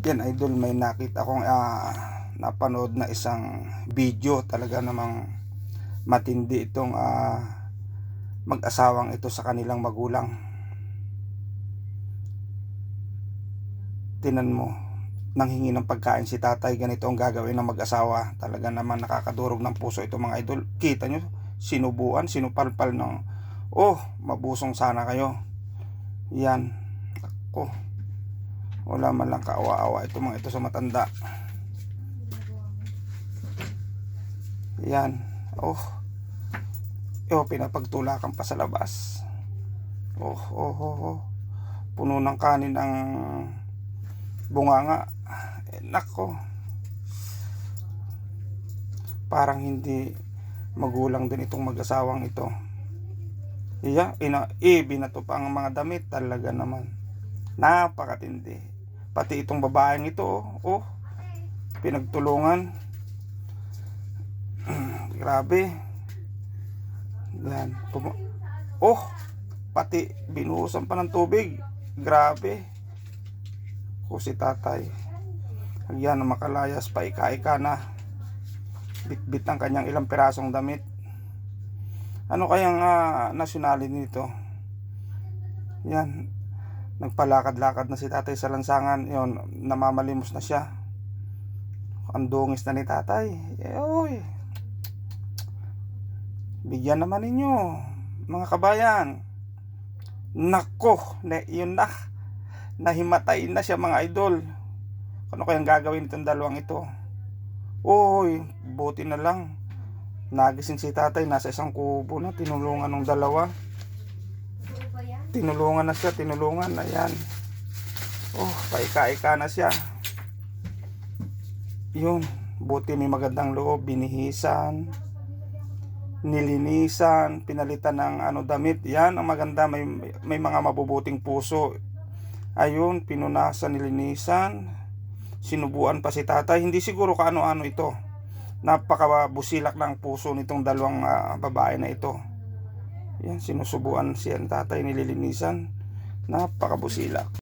Yan idol, may nakita akong ah, napanood na isang video talaga namang matindi itong ah, mag-asawang ito sa kanilang magulang. Tinan mo, nanghingi ng pagkain si tatay, ganito ang gagawin ng mag-asawa. Talaga naman nakakadurog ng puso ito mga idol. Kita nyo, sinubuan, sinupalpal ng, oh, mabusong sana kayo. Yan, ako. Wala man lang kaawa-awa ito mga ito sa matanda. Yan. Oh. Oh, pinapagtulakan pa sa labas. Oh, oh, oh, oh. Puno ng kanin ang bunganga. Eh, nako. Parang hindi magulang din itong mag-asawang ito. Iya, ina, eh, binato pa ang mga damit talaga naman. Napakatindi. Pati itong babaeng ito, oh, oh pinagtulungan. Grabe. Yan. Oh, pati binuhusan pa ng tubig. Grabe. Ko si tatay. Yan, makalayas pa ika-ika na. Bit-bit ang kanyang ilang pirasong damit. Ano kayang uh, nationality nito? Yan. Nagpalakad-lakad na si tatay sa lansangan. Yon, namamalimos na siya. Ang dungis na ni tatay. Eh, oy. Bigyan naman ninyo, mga kabayan. Nako, na, yun na. Nahimatay na siya mga idol. Ano kayang gagawin itong dalawang ito? Uy, buti na lang. Nagising si tatay, nasa isang kubo na, tinulungan ng dalawa. Tinulungan na siya, tinulungan, ayan. Oh, paika-ika na siya. Yun, buti may magandang loob, binihisan, nilinisan, pinalitan ng ano damit. Yan ang maganda, may, may mga mabubuting puso. Ayun, pinunasan, nilinisan, sinubuan pa si tatay. Hindi siguro kaano-ano ito. Napakabusilak ng puso nitong dalawang ah, babae na ito. Yan, sinusubuan siya ng tatay, nililinisan. Napakabusilak.